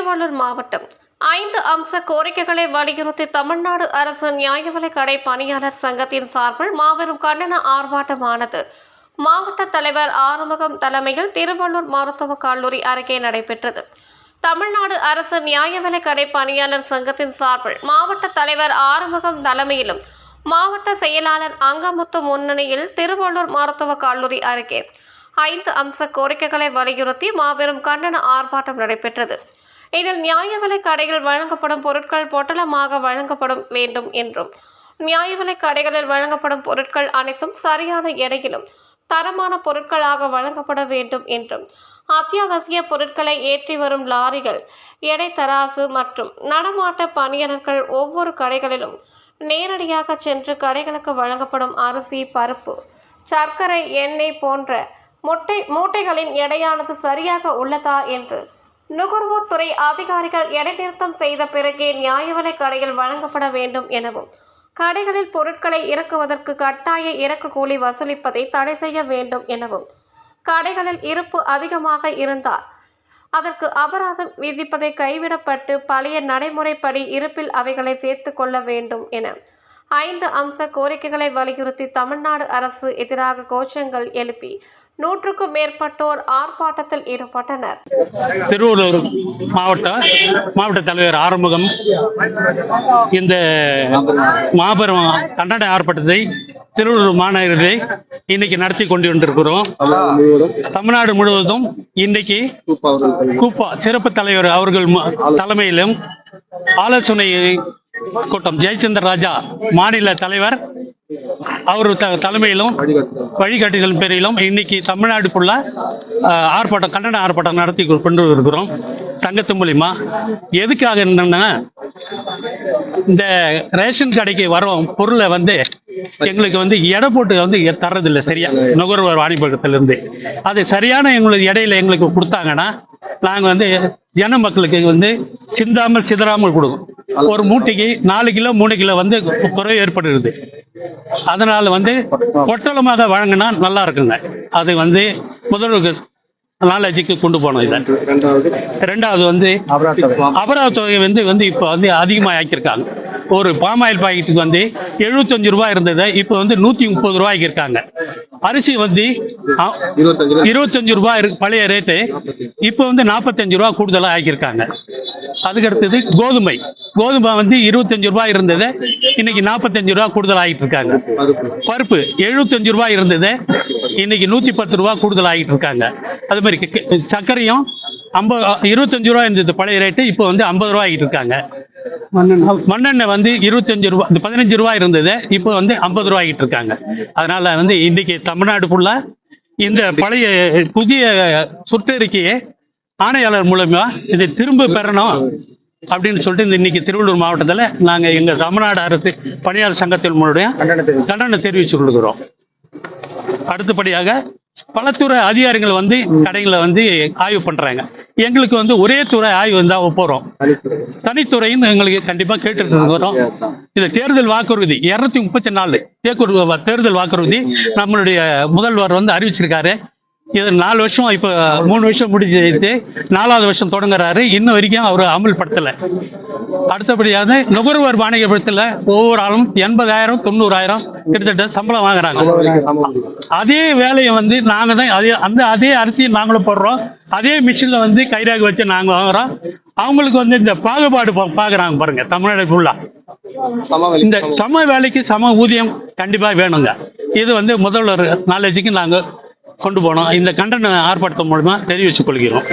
திருவள்ளூர் மாவட்டம். ஐந்து அம்ச கோரிக்கைகளை வலியுறுத்தி தமிழ்நாடு அரசு நியாயவிலைக் கடை பணியாளர் சங்கத்தின் சார்பில் மாபெரும் கண்டன ஆர்ப்பாட்டமானது. மாவட்ட தலைவர் ஆறுமுகம் தலைமையில் திருவள்ளூர் மருத்துவக் கல்லூரி அருகே நடைபெற்றது. தமிழ்நாடு அரசு நியாயவிலைக் கடை பணியாளர் சங்கத்தின் சார்பில் மாவட்ட தலைவர் ஆறுமுகம் தலைமையிலும் மாவட்ட செயலாளர் அங்கமுத்து முன்னணியில் திருவள்ளூர் மருத்துவக் கல்லூரி அருகே ஐந்து அம்ச கோரிக்கைகளை வலியுறுத்தி மாபெரும் கண்டன ஆர்ப்பாட்டம் நடைபெற்றது. இதில் நியாய விலை கடையில் வழங்கப்படும் பொருட்கள் பொட்டலமாக வழங்கப்படும் வேண்டும் என்றும். நியாய விலை கடைகளில் வழங்கப்படும் பொருட்கள் அனைத்தும் சரியான எடையிலும் தரமான பொருட்களாக வழங்கப்பட வேண்டும் என்றும். அத்தியாவசிய பொருட்களை ஏற்றி வரும் லாரிகள் எடை தராசு மற்றும் நடமாட்ட பணியாளர்கள் ஒவ்வொரு கடைகளிலும் நேரடியாக சென்று கடைகளுக்கு வழங்கப்படும் அரிசி பருப்பு சர்க்கரை எண்ணெய் போன்ற முட்டை மூட்டைகளின் எடையானது சரியாக உள்ளதா என்று நுகர்வோர் துறை அதிகாரிகள் இடைநிறுத்தம் செய்த பிறகே நியாய விலைக் கடையில் வழங்கப்பட வேண்டும் எனவும் கடைகளில் பொருட்களை இறக்குவதற்கு கட்டாய இறக்கு கூலி வசூலிப்பதை தடை செய்ய வேண்டும் எனவும் கடைகளில் இருப்பு அதிகமாக இருந்தால் அதற்கு அபராதம் விதிப்பதை கைவிடப்பட்டு பழைய நடைமுறைப்படி இருப்பில் அவைகளை சேர்த்து கொள்ள வேண்டும் என ஐந்து அம்ச கோரிக்கைகளை வலியுறுத்தி தமிழ்நாடு அரசு எதிராக கோஷங்கள் எழுப்பி நூற்றுக்கும் மேற்பட்டோர் ஆர்ப்பாட்டத்தில் ஈடுபட்டனர். திருவள்ளூர் மாவட்ட மாவட்ட தலைவர் ஆறுமுகம் இந்த மாபெரும் கண்டன ஆர்ப்பாட்டத்தை திருவள்ளூர் மாநகரிலே இன்னைக்கு நடத்தி கொண்டு கொண்டிருக்கிறோம் தமிழ்நாடு முழுவதும் இன்னைக்கு கூப்பா சிறப்பு தலைவர் அவர்கள் தலைமையிலும் ஆலோசனை கூட்டம் ஜெயச்சந்திர ராஜா மாநில தலைவர் அவர் த- தலைமையிலும் வழிகாட்டுதல் பேரிலும் இன்னைக்கு தமிழ்நாடு ஆர்ப்பாட்டம் கண்டன ஆர்ப்பாட்டம் நடத்தி கொண்டு இருக்கிறோம் சங்கத்து மூலியமா. எதுக்காக என்னன்னா இந்த ரேஷன் கடைக்கு வரோம் பொருளை வந்து எங்களுக்கு வந்து எடை போட்டு வந்து தர்றதில்லை சரியா. நுகர்வோர் வாணிபகத்திலிருந்து. அது சரியான எங்களுக்கு இடையில எங்களுக்கு கொடுத்தாங்கன்னா நாங்க வந்து ஜன மக்களுக்கு வந்து சிந்தாமல் சிதறாமல் கொடுக்கும். ஒரு மூட்டைக்கு நாலு கிலோ மூணு கிலோ வந்து குறைவு ஏற்படுகிறது. அதனால வந்து பொட்டலமாக வழங்கினா நல்லா இருக்குங்க. அது வந்து முதல்வருக்கு நாலேஜுக்கு கொண்டு போனோம் இதை. ரெண்டாவது வந்து அபராத தொகை வந்து வந்து இப்போ வந்து அதிகமாக ஆக்கியிருக்காங்க. ஒரு பாமாயில் பாக்கெட்டுக்கு வந்து எழுபத்தஞ்சு ரூபாய் இருந்ததை இப்போ வந்து நூற்றி முப்பது ரூபாய்க்கு இருக்காங்க அரிசி வந்து இருபத்தஞ்சு ரூபாய் இருக்கு பழைய ரேட்டு இப்போ வந்து நாற்பத்தஞ்சு ரூபாய் கூடுதலாக ஆக்கியிருக்காங்க. அதுக்கு அடுத்தது கோதுமை. கோதுமை வந்து இருபத்தஞ்சு ரூபாய் இருந்தது. இன்னைக்கு நாற்பத்தஞ்சு ரூபாய் கூடுதல் ஆகிட்டு இருக்காங்க பருப்பு எழுபத்தஞ்சு ரூபாய் இருந்தது. இன்னைக்கு நூத்தி பத்து ரூபாய் கூடுதல் ஆகிட்டு இருக்காங்க அது மாதிரி சர்க்கரையும் ஐம்பது இருபத்தஞ்சு ரூபாய் இருந்தது பழைய ரேட்டு இப்போ வந்து ஐம்பது ரூபாய் ஆகிட்டு இருக்காங்க மண்ணெண்ணெய். வந்து இருபத்தஞ்சு ரூபாய் இந்த பதினஞ்சு ரூபாய் இருந்தது இப்போ வந்து ஐம்பது ரூபாய் ஆகிட்டு இருக்காங்க. அதனால வந்து இன்னைக்கு தமிழ்நாடு ஃபுல்லா இந்த பழைய புதிய சுற்றறிக்கையை ஆணையாளர் மூலமா இதை திரும்ப பெறணும் அப்படின்னு சொல்லிட்டு இந்த இன்னைக்கு திருவள்ளூர் மாவட்டத்துல நாங்க எங்க தமிழ்நாடு அரசு பணியாளர் சங்கத்தின் மூலம் கண்டனம் தெரிவிச்சு கொள்கிறோம் அடுத்தபடியாக பலத்துறை அதிகாரிகள் வந்து கடைகளை வந்து ஆய்வு பண்றாங்க. எங்களுக்கு வந்து ஒரே துறை ஆய்வு வந்தா போறோம். தனித்துறைன்னு எங்களுக்கு கண்டிப்பா கேட்டுட்டு இருக்கிறோம் இந்த தேர்தல் வாக்குறுதி இருநூத்தி முப்பத்தி நாலு. தேர்தல் வாக்குறுதி நம்மளுடைய முதல்வர் வந்து அறிவிச்சிருக்காரு. இது நாலு வருஷம் இப்ப மூணு வருஷம் முடிஞ்சு நாலாவது வருஷம் தொடங்குறாரு. இன்ன வரைக்கும் அவர் அமல்படுத்தலை. அடுத்தபடியாக நுகர்வோர் வாணிகப்படுத்தல ஒவ்வொரு ஆளும் எண்பதாயிரம் தொண்ணூறாயிரம் கிட்டத்தட்ட சம்பளம் வாங்குறாங்க. அதே வேலையை வந்து நாங்க தான் அதே அந்த அதே அரிசியை நாங்களும் போடுறோம். அதே மிஷின்ல வந்து கைராக வச்சு நாங்க வாங்குறோம். அவங்களுக்கு வந்து இந்த பாகுபாடு பா- பாக்குறாங்க பாருங்க தமிழ்நாடு இந்த சம வேலைக்கு சம ஊதியம் கண்டிப்பா வேணுங்க. இது வந்து முதல்வர் நாலேஜுக்கு நாங்க கொண்டு போனோம் இந்த கண்டன ஆர்ப்பாட்டத்தின் மூலமா தெரிவித்துக் கொள்கிறோம்.